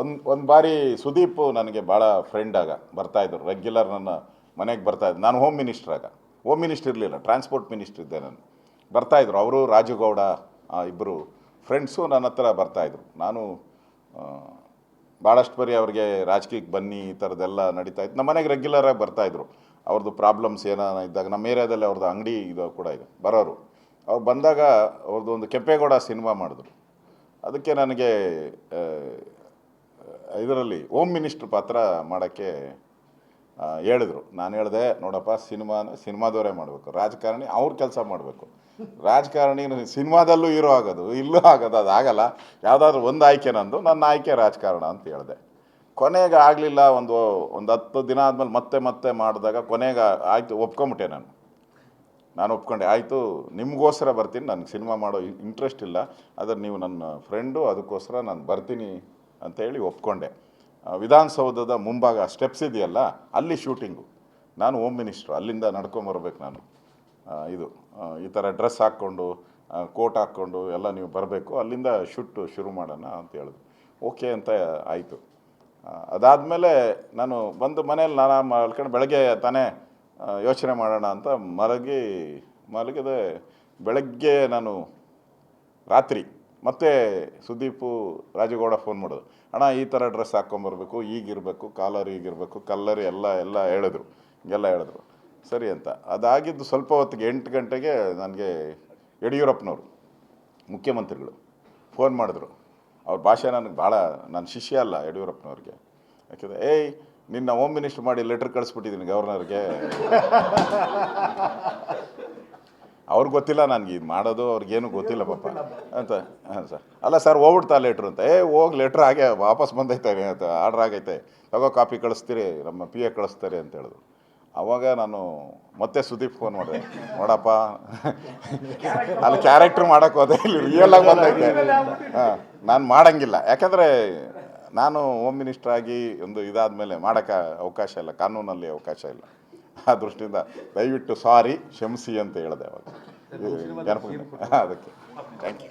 ಒಂದು ಒಂದು ಬಾರಿ ಸುದೀಪ್ ನನಗೆ ಭಾಳ ಫ್ರೆಂಡ್ ಆಗ ಬರ್ತಾಯಿದ್ರು ರೆಗ್ಯುಲರ್ ನನ್ನ ಮನೆಗೆ ಬರ್ತಾ ಬರ್ತಾಯಿದ್ರು ನಾನು ಹೋಮ್ ಮಿನಿಸ್ಟರ್ ಆಗ. ಹೋಮ್ ಮಿನಿಸ್ಟರ್ ಇರಲಿಲ್ಲ ಟ್ರಾನ್ಸ್ಪೋರ್ಟ್ ಮಿನಿಸ್ಟರ್ ಇದ್ದೆ ನಾನು. ಬರ್ತಾಯಿದ್ರು ಅವರು ರಾಜುಗೌಡ ಇಬ್ಬರು ಫ್ರೆಂಡ್ಸು ನನ್ನ ಹತ್ರ ಬರ್ತಾಯಿದ್ರು ನಾನು ಭಾಳಷ್ಟು ಬರೀ ಅವ್ರಿಗೆ ರಾಜಕೀಯಕ್ಕೆ ಬನ್ನಿ, ಈ ಥರದ್ದೆಲ್ಲ ನಡೀತಾ ಇತ್ತು. ನಮ್ಮ ಮನೆಗೆ ರೆಗ್ಯುಲರಾಗಿ ಬರ್ತಾಯಿದ್ರು ಅವ್ರದ್ದು ಪ್ರಾಬ್ಲಮ್ಸ್ ಏನಾನ ಇದ್ದಾಗ, ನಮ್ಮ ಏರಿಯಾದಲ್ಲಿ ಅವ್ರದ್ದು ಅಂಗಡಿ ಇದು ಕೂಡ ಇದೆ, ಬರೋರು. ಅವ್ರು ಬಂದಾಗ ಅವ್ರದ್ದು ಒಂದು ಕೆಂಪೇಗೌಡ ಸಿನಿಮಾ ಮಾಡಿದ್ರು. ಅದಕ್ಕೆ ನನಗೆ ಇದರಲ್ಲಿ ಹೋಮ್ ಮಿನಿಸ್ಟ್ರ್ ಪಾತ್ರ ಮಾಡೋಕ್ಕೆ ಹೇಳಿದ್ರು. ನಾನು ಹೇಳಿದೆ, ನೋಡಪ್ಪ, ಸಿನಿಮಾ, ಸಿನಿಮಾದವರೇ ಮಾಡಬೇಕು. ರಾಜಕಾರಣಿ ಅವ್ರ ಕೆಲಸ ಮಾಡಬೇಕು. ರಾಜಕಾರಣಿ ಸಿನಿಮಾದಲ್ಲೂ ಇರೋ ಆಗೋದು, ಇಲ್ಲೂ ಆಗೋದು, ಅದು ಆಗಲ್ಲ. ಯಾವುದಾದ್ರೂ ಒಂದು ಆಯ್ಕೆ ನಂದು, ನನ್ನ ಆಯ್ಕೆ ರಾಜಕಾರಣ ಅಂತ ಹೇಳಿದೆ. ಕೊನೆಗೆ ಆಗಲಿಲ್ಲ, ಒಂದು ಒಂದು ಹತ್ತು ದಿನ ಆದಮೇಲೆ ಮತ್ತೆ ಮತ್ತೆ ಮಾಡಿದಾಗ ಕೊನೆಗೆ ಆಯಿತು, ಒಪ್ಕೊಂಬಿಟ್ಟೆ ನಾನು. ನಾನು ಒಪ್ಕೊಂಡೆ, ಆಯಿತು, ನಿಮಗೋಸ್ಕರ ಬರ್ತೀನಿ, ನನಗೆ ಸಿನಿಮಾ ಮಾಡೋ ಇಂಟ್ರೆಸ್ಟ್ ಇಲ್ಲ. ಆದರೆ ನೀವು ನನ್ನ ಫ್ರೆಂಡು ಅದಕ್ಕೋಸ್ಕರ ನಾನು ಬರ್ತೀನಿ. ಅಂತ ಹೇಳಿ ಒಪ್ಕೊಂಡೆ ವಿಧಾನಸೌಧದ ಮುಂಭಾಗ ಸ್ಟೆಪ್ಸ್ ಇದೆಯಲ್ಲ, ಅಲ್ಲಿ ಶೂಟಿಂಗು ನಾನು ಹೋಮ್ ಮಿನಿಸ್ಟ್ರು ಅಲ್ಲಿಂದ ನಡ್ಕೊಂಬರ್ಬೇಕು ನಾನು. ಇದು ಈ ಥರ ಡ್ರೆಸ್ ಹಾಕ್ಕೊಂಡು ಕೋಟ್ ಹಾಕ್ಕೊಂಡು ಎಲ್ಲ ನೀವು ಬರಬೇಕು, ಅಲ್ಲಿಂದ ಶೂಟ್ ಶುರು ಮಾಡೋಣ ಅಂತ ಹೇಳಿದ್ರು. ಓಕೆ ಅಂತ ಆಯಿತು. ಅದಾದಮೇಲೆ ನಾನು ಬಂದು ಮನೇಲಿ ನಾನು ಮಲ್ಕೊಂಡು ಬೆಳಗ್ಗೆ ತಾನೇ ಯೋಚನೆ ಮಾಡೋಣ ಅಂತ ಮಲಗಿ, ಮಲಗಿದೆ ಬೆಳಗ್ಗೆ ನಾನು ರಾತ್ರಿ ಮತ್ತೆ ಸುದೀಪು ರಾಜಗೌಡ ಫೋನ್ ಮಾಡೋದು ಅಣ್ಣ, ಈ ಥರ ಡ್ರೆಸ್ ಹಾಕ್ಕೊಂಬರ್ಬೇಕು ಈಗಿರಬೇಕು, ಕಾಲರ್ ಈಗಿರಬೇಕು, ಕಲ್ಲರ್ ಎಲ್ಲ ಎಲ್ಲ ಹೇಳಿದ್ರು ಎಲ್ಲ ಹೇಳಿದ್ರು. ಸರಿ ಅಂತ. ಅದಾಗಿದ್ದು ಸ್ವಲ್ಪ ಹೊತ್ತಿಗೆ ಎಂಟು ಗಂಟೆಗೆ ನನಗೆ ಯಡಿಯೂರಪ್ಪನವರು, ಮುಖ್ಯಮಂತ್ರಿಗಳು ಫೋನ್ ಮಾಡಿದ್ರು. ಅವ್ರ ಭಾಷೆ ನನಗೆ ಭಾಳ, ನನ್ನ ಶಿಷ್ಯ ಅಲ್ಲ ಯಡಿಯೂರಪ್ಪನವ್ರಿಗೆ. ಯಾಕೆಂದರೆ, ಏಯ್, ನಿನ್ನ ಹೋಮ್ ಮಿನಿಸ್ಟರ್ ಮಾಡಿ ಲೆಟ್ರ್ ಕಳಿಸ್ಬಿಟ್ಟಿದ್ದೀನಿ ಗವರ್ನರ್ಗೆ. ಅವ್ರಿಗೆ ಗೊತ್ತಿಲ್ಲ ನನಗೆ ಇದು ಮಾಡೋದು ಅವ್ರಿಗೇನು ಗೊತ್ತಿಲ್ಲ ಪಾಪ. ಅಂತ ಹಾಂ ಸರ್ ಅಲ್ಲ ಸರ್ ಹೋಗ್ಬಿಡ್ತಾ ಲೆಟ್ರ್ ಅಂತ. ಏ ಹೋಗಿ ಲೆಟ್ರ್ ಹಾಗೆ ವಾಪಸ್ ಬಂದೈತೆ ಅಂತ ಆರ್ಡ್ರ್ ಆಗೈತೆ. ತಗೋ ಕಾಪಿ ಕಳಿಸ್ತೀರಿ ನಮ್ಮ ಪಿ ಎ ಕಳಿಸ್ತಾರೆ ಅಂತ ಹೇಳಿದ್ರು. ಅವಾಗ ನಾನು ಮತ್ತೆ ಸುದೀಪ್ ಫೋನ್ ಮಾಡಿದೆ. ನೋಡಪ್ಪ. ಅಲ್ಲಿ ಕ್ಯಾರೆಕ್ಟ್ರ್ ಮಾಡೋಕ್ಕೆ ಹೋದೆ ಇಲ್ಲಿ ರಿಯಲ್ ಆಗಿ ಬಂದೈತೆ. ಹಾಂ ನಾನು ಮಾಡಂಗಿಲ್ಲ. ಯಾಕಂದರೆ ನಾನು ಹೋಮ್ ಮಿನಿಸ್ಟರ್ ಆಗಿ ಒಂದು ಇದಾದಮೇಲೆ ಮಾಡೋಕ್ಕೆ ಅವಕಾಶ ಇಲ್ಲ ಕಾನೂನಲ್ಲಿ ಅವಕಾಶ ಇಲ್ಲ. ಆ ದೃಷ್ಟಿಯಿಂದ ದಯವಿಟ್ಟು ಸಾರಿ ಕ್ಷಮಿಸಿ ಅಂತ ಹೇಳಿದೆ ಅವಾಗ. ಇದು ಜನಪ್ರತಿನಿಧಿ ಅದಕ್ಕೆ ಥ್ಯಾಂಕ್ ಯು